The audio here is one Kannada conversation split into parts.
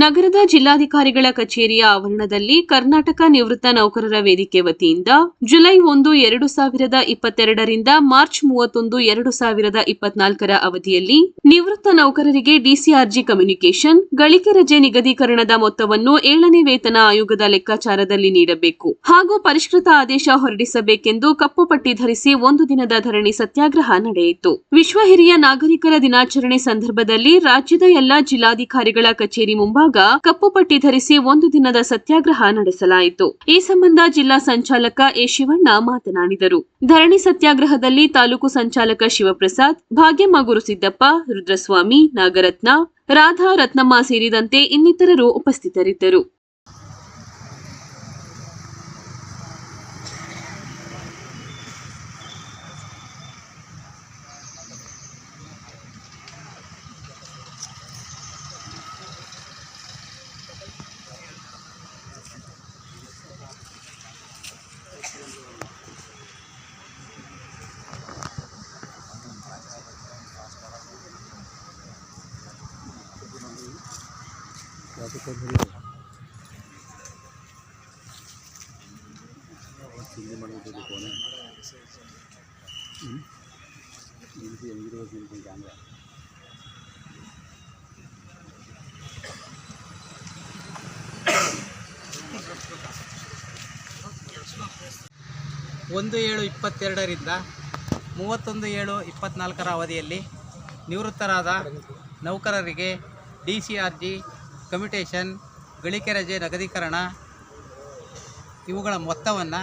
ನಗರದ ಜಿಲ್ಲಾಧಿಕಾರಿಗಳ ಕಚೇರಿಯ ಆವರಣದಲ್ಲಿ ಕರ್ನಾಟಕ ನಿವೃತ್ತ ನೌಕರರ ವೇದಿಕೆ ವತಿಯಿಂದ ಜುಲೈ ಒಂದು, ಎರಡು ಸಾವಿರದ ಇಪ್ಪತ್ತೆರಡರಿಂದ ಮಾರ್ಚ್ ಮೂವತ್ತೊಂದು, ಎರಡು ಸಾವಿರದ ಇಪ್ಪತ್ನಾಲ್ಕರ ಅವಧಿಯಲ್ಲಿ ನಿವೃತ್ತ ನೌಕರರಿಗೆ ಡಿಸಿಆರ್ಜಿ ಕಮ್ಯುನಿಕೇಷನ್, ಗಳಿಕೆ ರಜೆ ನಿಗದೀಕರಣದ ಮೊತ್ತವನ್ನು ಏಳನೇ ವೇತನ ಆಯೋಗದ ಲೆಕ್ಕಾಚಾರದಲ್ಲಿ ನೀಡಬೇಕು ಹಾಗೂ ಪರಿಷ್ಕೃತ ಆದೇಶ ಹೊರಡಿಸಬೇಕೆಂದು ಕಪ್ಪು ಪಟ್ಟಿ ಧರಿಸಿ ಒಂದು ದಿನದ ಧರಣಿ ಸತ್ಯಾಗ್ರಹ ನಡೆಯಿತು. ವಿಶ್ವ ಹಿರಿಯ ನಾಗರಿಕರ ದಿನಾಚರಣೆ ಸಂದರ್ಭದಲ್ಲಿ ರಾಜ್ಯದ ಎಲ್ಲಾ ಜಿಲ್ಲಾಧಿಕಾರಿಗಳ ಕಚೇರಿ ಮುಂಭಾಗ ಕಪ್ಪು ಪಟ್ಟಿ ಧರಿಸಿ ಒಂದು ದಿನದ ಸತ್ಯಾಗ್ರಹ ನಡೆಸಲಾಯಿತು. ಈ ಸಂಬಂಧ ಜಿಲ್ಲಾ ಸಂಚಾಲಕ ಎ ಶಿವಣ್ಣ ಮಾತನಾಡಿದರು. ಧರಣಿ ಸತ್ಯಾಗ್ರಹದಲ್ಲಿ ತಾಲೂಕು ಸಂಚಾಲಕ ಶಿವಪ್ರಸಾದ್, ಭಾಗ್ಯಮ್ಮ ಗುರುಸಿದ್ದಪ್ಪ, ರುದ್ರಸ್ವಾಮಿ, ನಾಗರತ್ನ, ರಾಧಾ, ರತ್ನಮ್ಮ ಸೇರಿದಂತೆ ಇನ್ನಿತರರು ಉಪಸ್ಥಿತರಿದ್ದರು. ಒಂದು ಏಳು ಇಪ್ಪತ್ತೆರಡರಿಂದ ಮೂವತ್ತೊಂದು ಏಳು ಇಪ್ಪತ್ತ್ನಾಲ್ಕರ ಅವಧಿಯಲ್ಲಿ ನಿವೃತ್ತರಾದ ನೌಕರರಿಗೆ D C R G commutation, ಗಳಿಕೆ ರಜೆ, ನಗದೀಕರಣ ಇವುಗಳ ಮೊತ್ತವನ್ನು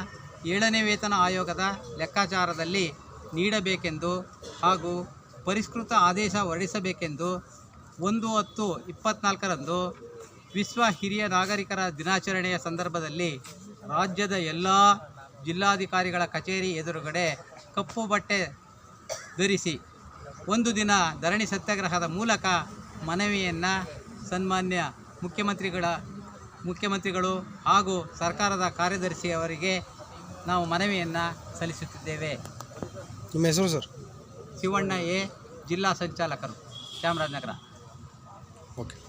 ಏಳನೇ ವೇತನ ಆಯೋಗದ ಲೆಕ್ಕಾಚಾರದಲ್ಲಿ ನೀಡಬೇಕೆಂದು ಹಾಗೂ ಪರಿಷ್ಕೃತ ಆದೇಶ ಹೊರಡಿಸಬೇಕೆಂದು ಒಂದು ಹತ್ತು ಇಪ್ಪತ್ನಾಲ್ಕರಂದು ವಿಶ್ವ ಹಿರಿಯ ನಾಗರಿಕರ ದಿನಾಚರಣೆಯ ಸಂದರ್ಭದಲ್ಲಿ ರಾಜ್ಯದ ಎಲ್ಲ ಜಿಲ್ಲಾಧಿಕಾರಿಗಳ ಕಚೇರಿ ಎದುರುಗಡೆ ಕಪ್ಪು ಬಟ್ಟೆ ಧರಿಸಿ ಒಂದು ದಿನ ಧರಣಿ ಸತ್ಯಾಗ್ರಹದ ಮೂಲಕ ಮನವಿಯನ್ನು ಸನ್ಮಾನ್ಯ ಮುಖ್ಯಮಂತ್ರಿಗಳ ಮುಖ್ಯಮಂತ್ರಿಗಳು ಹಾಗೂ ಸರ್ಕಾರದ ಕಾರ್ಯದರ್ಶಿಯವರಿಗೆ ನಾವು ಮನವಿಯನ್ನು ಸಲ್ಲಿಸುತ್ತಿದ್ದೇವೆ. ನಿಮ್ಮ ಹೆಸರು ಸರ್? ಶಿವಣ್ಣ ಎ ಜಿಲ್ಲಾ ಸಂಚಾಲಕರು ಚಾಮರಾಜನಗರ. ಓಕೆ.